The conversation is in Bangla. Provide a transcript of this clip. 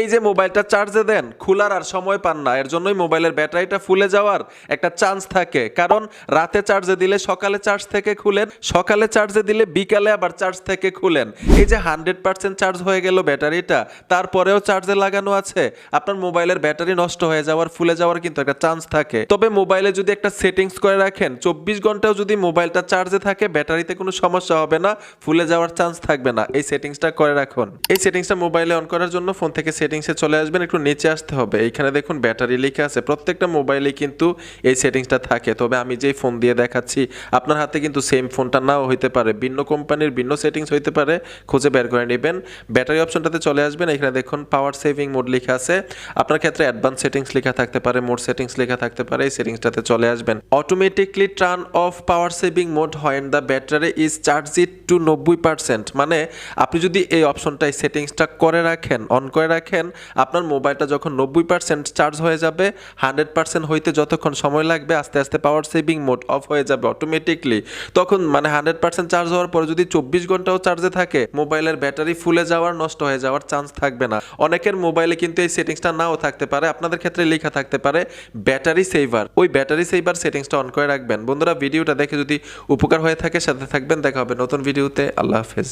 এই যে মোবাইলটা চার্জে দেন, খোলার আর সময় পান না, এর জন্যই মোবাইলের ব্যাটারিটা ফুলে যাওয়ার একটা চান্স থাকে। কারণ রাতে চার্জে দিলে সকালে চার্জ থেকে খুলেন, সকালে চার্জে দিলে বিকালে আবার চার্জ থেকে খুলেন। এই যে হান্ড্রেড পার্সেন্ট চার্জ হয়ে গেল ব্যাটারিটা, তারপরেও চার্জে লাগানো আছে। আপনার মোবাইলের ব্যাটারি নষ্ট হয়ে যাওয়ার, ফুলে যাওয়ার কিন্তু একটা চান্স থাকে। তবে মোবাইলে যদি একটা সেটিংস করে রাখেন, চব্বিশ ঘন্টাও যদি মোবাইলটা চার্জে থাকে, ব্যাটারিতে কোনো সমস্যা হবে না, ফুলে যাওয়ার চান্স থাকবে না। এই সেটিংসটা করে রাখুন। এই সেটিংসটা মোবাইলে অন করার জন্য ফোন থেকে সেটিংসে চলে আসবেন, একটু নিচে আসতে হবে। এইখানে দেখুন ব্যাটারি লেখা আছে, প্রত্যেকটা মোবাইলে কিন্তু এই সেটিংসটা থাকে। তবে আমি যেই ফোন দিয়ে দেখাচ্ছি, আপনার হাতে কিন্তু সেম ফোনটা নাও হইতে পারে। ভিন্ন কোম্পানির ভিন্ন সেটিংস হইতে পারে, খুঁজে বের করে নেবেন। ব্যাটারি অপশনটাতে চলে আসবেন এখানে দেখুন পাওয়ার সেভিং মোড লেখা আছে। আপনার ক্ষেত্রে অ্যাডভান্স সেটিংস লেখা থাকতে পারে মোড সেটিংস লেখা থাকতে পারে, এই সেটিংসটাতে চলে আসবেন। Automatically turn off power saving mode হয় the battery is charge it to নব্বই পার্সেন্ট মানে আপনি যদি এই অপশনটা এই সেটিংসটা করে রাখেন অন করে রাখেন আপনার মোবাইলটা যখন নব্বই পার্সেন্ট চার্জ হয়ে যাবে হান্ড্রেড পার্সেন্ট হইতে যতক্ষণ সময় লাগবে, আস্তে আস্তে পাওয়ার সেভিং মোড অফ হয়ে যাবে অটোমেটিকলি তখন মানে হান্ড্রেড পার্সেন্ট চার্জ হওয়ার পরে যদি চব্বিশ ঘন্টাও চার্জে থাকে, মোবাইলের ব্যাটারি ফুলে যাওয়ার, নষ্ট হয়ে যাওয়ার চান্স থাকবে না। অনেকের মোবাইলে কিন্তু এই সেটিংসটা নাও থাকতে পারে, আপনাদের ক্ষেত্রে লেখা থাকতে পারে ব্যাটারি সেভার ওই ব্যাটারি সেভার সেটিংসটা অন করে রাখবেন। বন্ধুরা ভিডিওটা দেখে যদি উপকার হয়ে থাকে, সাথে থাকবেন, দেখা হবে নতুন ভিডিওতে আল্লাহ হাফেজ।